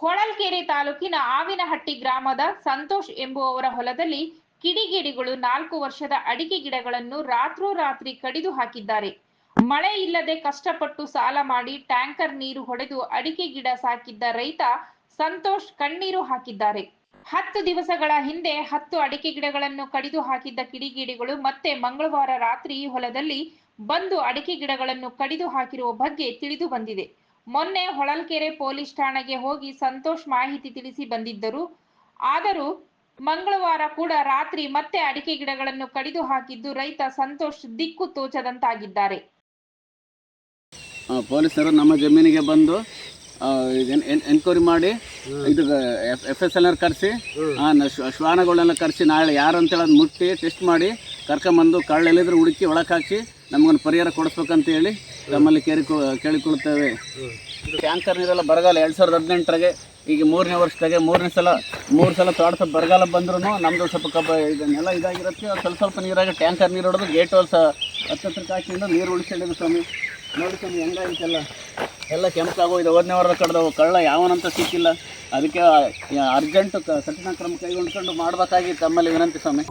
ಹೊಳಲ್ಕೆರೆ ತಾಲೂಕಿನ ಆವಿನಹಟ್ಟಿ ಗ್ರಾಮದ ಸಂತೋಷ್ ಎಂಬುವವರ ಹೊಲದಲ್ಲಿ ಕಿಡಿಗೇಡಿಗಳು ನಾಲ್ಕು ವರ್ಷದ ಅಡಿಕೆ ಗಿಡಗಳನ್ನು ರಾತ್ರೋರಾತ್ರಿ ಕಡಿದು ಹಾಕಿದ್ದಾರೆ. ಮಳೆ ಇಲ್ಲದೆ ಕಷ್ಟಪಟ್ಟು ಸಾಲ ಮಾಡಿ ಟ್ಯಾಂಕರ್ ನೀರು ಹೊಡೆದು ಅಡಿಕೆ ಗಿಡ ಸಾಕಿದ್ದ ರೈತ ಸಂತೋಷ್ ಕಣ್ಣೀರು ಹಾಕಿದ್ದಾರೆ. ಹತ್ತು ದಿವಸಗಳ ಹಿಂದೆ ಹತ್ತು ಅಡಿಕೆ ಗಿಡಗಳನ್ನು ಕಡಿದು ಹಾಕಿದ್ದ ಕಿಡಿಗೇಡಿಗಳು ಮತ್ತೆ ಮಂಗಳವಾರ ರಾತ್ರಿ ಹೊಲದಲ್ಲಿ ಬಂದು ಅಡಿಕೆ ಗಿಡಗಳನ್ನು ಕಡಿದು ಹಾಕಿರುವ ಬಗ್ಗೆ ತಿಳಿದು ಬಂದಿದೆ. ಮೊನ್ನೆ ಹೊಳಲ್ಕೆರೆ ಪೊಲೀಸ್ ಠಾಣೆಗೆ ಹೋಗಿ ಸಂತೋಷ್ ಮಾಹಿತಿ ತಿಳಿಸಿ ಬಂದಿದ್ದರು. ಆದರೂ ಮಂಗಳವಾರ ಕೂಡ ರಾತ್ರಿ ಮತ್ತೆ ಅಡಿಕೆ ಗಿಡಗಳನ್ನು ಕಡಿದು ಹಾಕಿದ್ದು ರೈತ ಸಂತೋಷ್ ದಿಕ್ಕು ತೋಚದಂತಾಗಿದ್ದಾರೆ. ಆ, ಪೊಲೀಸರು ನಮ್ಮ ಜಮೀನಿಗೆ ಬಂದು ಎನ್ಕ್ವೈರಿ ಮಾಡಿ ಇದು ಎಫ್ ಎಸ್ ಎಲ್ ಆರ್ ಕರೆಸಿ ಶ್ವಾನಗಳನ್ನೆಲ್ಲ ಕರೆಸಿ ನಾಳೆ ಯಾರು ಅಂತೇಳಿ ಅದು ಮುಟ್ಟಿ ಟೆಸ್ಟ್ ಮಾಡಿ ಕರ್ಕೊಂಬಂದು ಕಳ್ಳೆಲ್ಲಿದ್ರು ಹುಡುಕಿ ಒಳಕ್ಕೆ ಹಾಕಿ ನಮಗೊಂದು ಪರಿಹಾರ ಕೊಡಿಸ್ಬೇಕಂತ ಹೇಳಿ ತಮ್ಮಲ್ಲಿ ಕೇಳಿಕೊ ಕೇಳಿಕೊಳ್ಳುತ್ತೇವೆ. ಟ್ಯಾಂಕರ್ ನೀರೆಲ್ಲ ಬರಗಾಲ ಎರಡು ಸಾವಿರದ ಹದಿನೆಂಟರಾಗೆ, ಈಗ ಮೂರನೇ ವರ್ಷದಾಗೆ ಮೂರನೇ ಸಲ, ಮೂರು ಸಲ ತೋಟ ಬರಗಾಲ ಬಂದ್ರೂ ನಮ್ಮದು ಸ್ವಲ್ಪ ಕಬ್ಬ ಇದನ್ನೆಲ್ಲ ಇದಾಗಿರುತ್ತೆ ಸ್ವಲ್ಪ ಸ್ವಲ್ಪ ನೀರಾಗಿ ಟ್ಯಾಂಕರ್ ನೀರು ಹೊಡೆದು ಗೇಟ್ ಹೊಲ್ಸ ಹತ್ತತ್ರಕ್ಕೆ ಕಾಕಿಂದ ನೀರು ಉಳಿಸಿಡಿದ್ರು ಸ್ವಾಮಿ. ನೋಡಿ ಸ್ವಾಮಿ ಹೆಂಗಾಗಿತ್ತೆಲ್ಲ ಎಲ್ಲ ಕೆಂಪಾಗೋಗಿದೆ. ಒಂದನೇ ವಾರದ ಕಡ್ದವು. ಕಳ್ಳ ಯಾವನಂತ ಸಿಕ್ಕಿಲ್ಲ. ಅದಕ್ಕೆ ಅರ್ಜೆಂಟ್ ಕಠಿಣ ಕ್ರಮ ಕೈಗೊಂಡ್ಕೊಂಡು ಮಾಡಬೇಕಾಗಿ ತಮ್ಮಲ್ಲಿ ವಿನಂತಿ ಸ್ವಾಮಿ.